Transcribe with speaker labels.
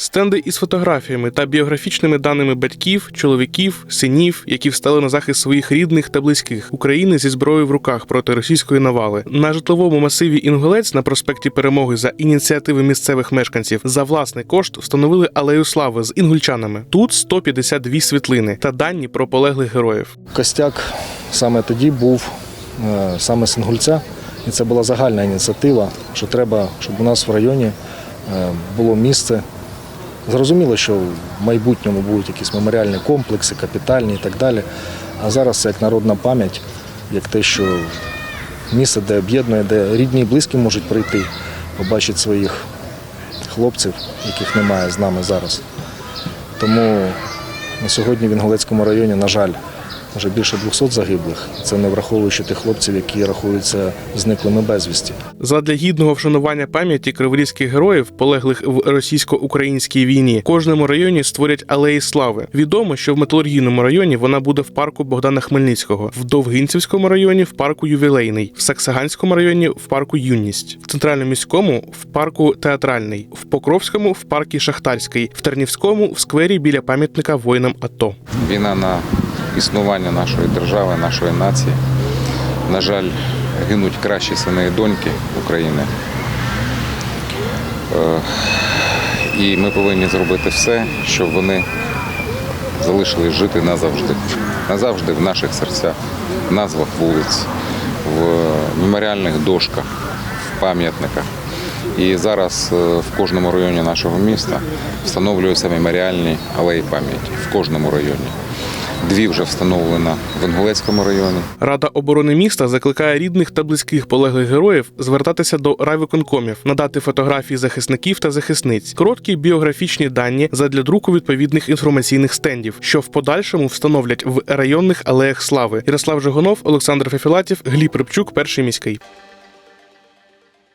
Speaker 1: Стенди із фотографіями та біографічними даними батьків, чоловіків, синів, які встали на захист своїх рідних та близьких України зі зброєю в руках проти російської навали. На житловому масиві Інгулець на проспекті Перемоги за ініціативи місцевих мешканців за власний кошт встановили алею слави з інгульчанами. Тут 152 світлини та дані про полеглих героїв.
Speaker 2: Костяк саме тоді був е, саме Сингульця, і це була загальна ініціатива, що треба, щоб у нас в районі е, було місце. Зрозуміло, що в майбутньому будуть якісь меморіальні комплекси, капітальні і так далі. А зараз це як народна пам'ять, як те, що місце, де об'єднує, де рідні і близькі можуть прийти, побачити своїх хлопців, яких немає з нами зараз. Тому на сьогодні в Інгулецькому районі, на жаль, вже більше 200 загиблих. Це не враховуючи тих хлопців, які рахуються зниклими безвісті.
Speaker 1: Задля гідного вшанування пам'яті криворізьких героїв, полеглих в російсько-українській війні, в кожному районі створять алеї слави. Відомо, що в металургійному районі вона буде в парку Богдана Хмельницького, в Довгинцівському районі в парку Ювілейний, в Саксаганському районі в парку Юність, в центральному міському в парку Театральний, в Покровському в парку Шахтарський, в Тернівському в сквері біля пам'ятника воїнам АТО.
Speaker 3: Війна на існування нашої держави, нашої нації. На жаль, гинуть кращі сини і доньки України. Е, І ми повинні зробити все, щоб вони залишились жити назавжди. Назавжди в наших серцях, в назвах вулиць, в меморіальних дошках, в пам'ятниках. І зараз е, в кожному районі нашого міста встановлюються меморіальні алеї пам'яті в кожному районі. Дві вже встановлено в Інгулецькому районі.
Speaker 1: Рада оборони міста закликає рідних та близьких полеглих героїв звертатися до райвиконкомів, надати фотографії захисників та захисниць, короткі біографічні дані задля друку відповідних інформаційних стендів, що в подальшому встановлять в районних алеях слави. Ярослав Жигонов, Олександр Фефілатів, Гліб Рибчук, перший міський.